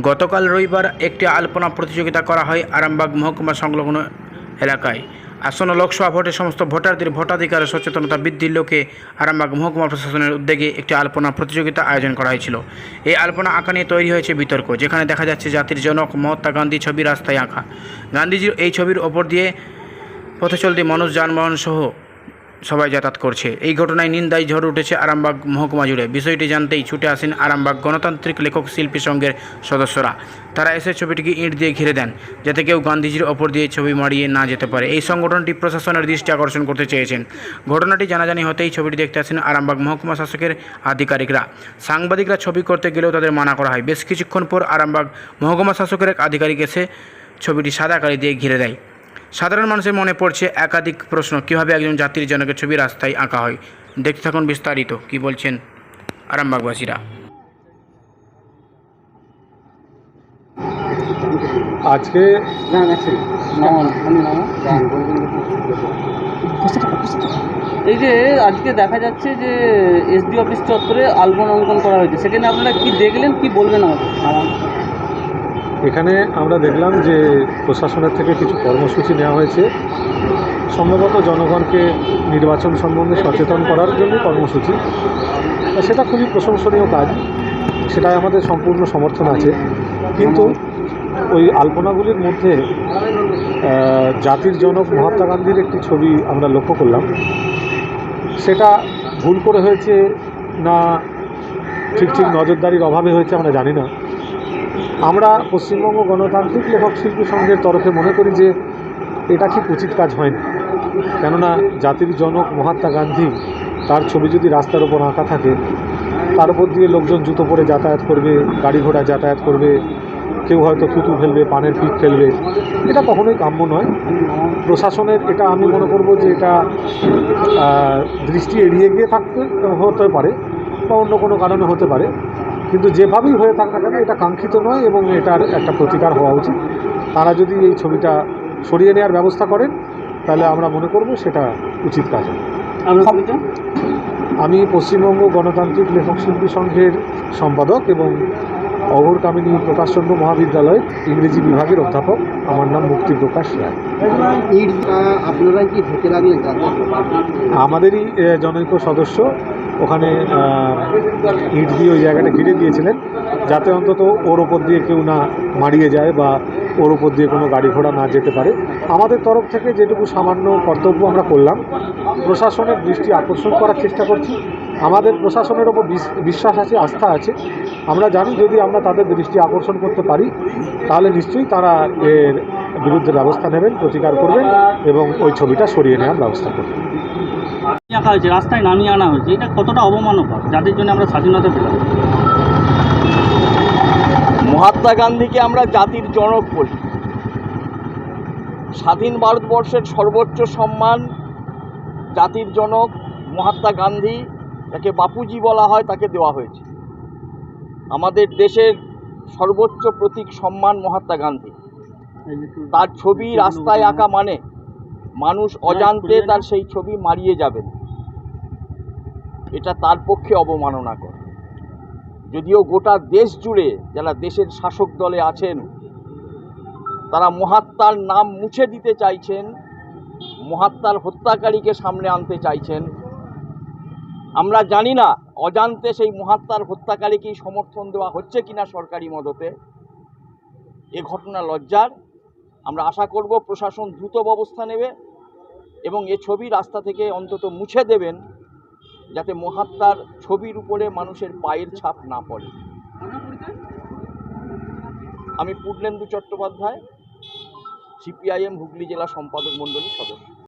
গতকাল রবিবার একটি আলপনা প্রতিযোগিতা করা হয় আরামবাগ মহকুমা সংলগ্ন এলাকায়। আসন্ন লোকসভা ভোটে সমস্ত ভোটারদের ভোটাধিকারের সচেতনতা বৃদ্ধির লক্ষ্যে আরামবাগ মহকুমা প্রশাসনের উদ্যোগে একটি আলপনা প্রতিযোগিতা আয়োজন করা হয়েছিল। এই আলপনা আঁকা নিয়ে তৈরি হয়েছে বিতর্ক, যেখানে দেখা যাচ্ছে জাতির জনক মহাত্মা গান্ধী ছবি রাস্তায় আঁকা। গান্ধীজির এই ছবির ওপর দিয়ে পথে চলতি মানুষ যানবাহন সহ সবাই যাতায়াত করছে। এই ঘটনায় নিন্দায় ঝড় উঠেছে আরামবাগ মহকুমা জুড়ে। বিষয়টি জানতেই ছুটে আসেন আরামবাগ গণতান্ত্রিক লেখক শিল্পী সংঘের সদস্যরা। তারা এসে ছবিটিকে ইঁট দিয়ে ঘিরে দেন, যাতে কেউ গান্ধীজির ওপর দিয়ে ছবি মারিয়ে না যেতে পারে। এই সংগঠনটি প্রশাসনের দৃষ্টি আকর্ষণ করতে চেয়েছেন। ঘটনাটি জানাজানি হতেই ছবিটি দেখতে আসেন আরামবাগ মহকুমা শাসকের আধিকারিকরা। সাংবাদিকরা ছবি করতে গেলেও তাদের মানা করা হয়। বেশ কিছুক্ষণ পর আরামবাগ মহকুমা শাসকের এক আধিকারিক এসে ছবিটি সাদা কালি দিয়ে ঘিরে দেয়। সাধারণ মানুষের মনে পড়ছে একাধিক প্রশ্ন কীভাবে একজন জাতির জনকের ছবি রাস্তায় আঁকা হয়? দেখতে থাকুন বিস্তারিত কি বলছেন আরামবাগবাসীরা। আজকে এই যে আজকে দেখা যাচ্ছে যে এসডি অফিস চত্বরে আলপনা অঙ্কন করা হয়েছে। সেখানে আপনারা কি দেখলেন কি বলবেন আমাকে? এখানে আমরা দেখলাম যে প্রশাসনের থেকে কিছু কর্মসূচি নেওয়া হয়েছে। সম্ভবত জনগণকে নির্বাচন সম্বন্ধে সচেতন করার জন্য কর্মসূচি। সেটা খুবই প্রশংসনীয় কাজ। সেটাই আমাদের সম্পূর্ণ সমর্থন আছে। কিন্তু ওই আলপনাগুলির মধ্যে জাতির জনক মহাত্মা গান্ধীর একটি ছবি আমরা লক্ষ্য করলাম। সেটা ভুল করে হয়েছে না ঠিক ঠিক নজরদারির অভাবে হয়েছে আমরা জানি না। আমরা পশ্চিমবঙ্গ গণতান্ত্রিক লেখক শিল্পী সংঘের তরফে মনে করি যে এটা ঠিক উচিত কাজ হয়নি। কেননা জাতির জনক মহাত্মা গান্ধী তার ছবি যদি রাস্তার ওপর আঁকা থাকে, তার উপর দিয়ে লোকজন জুতো পরে যাতায়াত করবে, গাড়ি ঘোড়া যাতায়াত করবে, কেউ হয়তো থুতু ফেলবে, পানের পিক ফেলবে, এটা কখনোই কাম্য নয়। প্রশাসনের এটা আমি মনে করব যে এটা দৃষ্টি এড়িয়ে গিয়ে থাকতে হতে পারে বা অন্য কোনো কারণে হতে পারে। কিন্তু যেভাবেই হয়ে থাক না কেন এটা কাঙ্ক্ষিত নয় এবং এটার একটা প্রতিকার হওয়া উচিত। তারা যদি এই ছবিটা সরিয়ে নেওয়ার ব্যবস্থা করেন তাহলে আমরা মনে করব সেটা উচিত কাজ হবে। আমি পশ্চিমবঙ্গ গণতান্ত্রিক লেখক শিল্পী সংঘের সম্পাদক এবং অঘোর কামিনী প্রকাশচন্দ্র মহাবিদ্যালয় ইংরেজি বিভাগের অধ্যাপক। আমার নাম মুক্তি প্রকাশ রায়। আপনারা কি আমাদেরই জনৈক সদস্য। ওখানে ইট দিয়ে ওই জায়গাটা ঘিরে দিয়েছিলেন, যাতে অন্তত ওর ওপর দিয়ে কেউ না মারিয়ে যায় বা ওর ওপর দিয়ে কোনো গাড়ি ঘোড়া না যেতে পারে। আমাদের তরফ থেকে যেটুকু সামান্য কর্তব্য আমরা করলাম, প্রশাসনের দৃষ্টি আকর্ষণ করার চেষ্টা করছি। আমাদের প্রশাসনের ওপর বিশ- বিশ্বাস আছে, আস্থা আছে। আমরা জানি যদি আমরা তাদের দৃষ্টি আকর্ষণ করতে পারি, তাহলে নিশ্চয়ই তারা এর বিরুদ্ধে ব্যবস্থা নেবেন, প্রতিকার করবেন এবং ওই ছবিটা সরিয়ে নেওয়ার ব্যবস্থা করবেন। আঁকা হয়েছে, রাস্তায় নামিয়ে আনা হয়েছে। এটা কতটা অবমানকর যাদের জন্য আমরা স্বাধীনতা পেলাম। মহাত্মা গান্ধীকে আমরা জাতির জনক বলি। স্বাধীন ভারতবর্ষের সর্বোচ্চ সম্মান জাতির জনক মহাত্মা গান্ধী, যাকে বাপুজি বলা হয়, তাকে দেওয়া হয়েছে। আমাদের দেশের সর্বোচ্চ প্রতীক সম্মান মহাত্মা গান্ধী। তার ছবি রাস্তায় আঁকা মানে মানুষ অজান্তে তার সেই ছবি মারিয়ে যাবেন। এটা তার পক্ষে অবমাননাকর। যদিও গোটা দেশ জুড়ে যারা দেশের শাসক দলে আছেন তারা মহাত্মার নাম মুছে দিতে চাইছেন মহাত্মার হত্যাকারীকে সামনে আনতে চাইছেন। আমরা জানি না অজান্তে সেই মহাত্মার হত্যাকারীকেই সমর্থন দেওয়া হচ্ছে কিনা সরকারি মদতে। এ ঘটনা লজ্জার। আমরা আশা করব প্রশাসন দ্রুত ব্যবস্থা নেবে এবং এ ছবি রাস্তা থেকে অন্তত মুছে দেবেন যাতে মহাত্মার ছবির উপরে মানুষের পায়ের ছাপ না পড়ে। আমি পুডলেন্দু চট্টোপাধ্যায়, সিপিআইএম হুগলি জেলা সম্পাদক মণ্ডলীর সদস্য।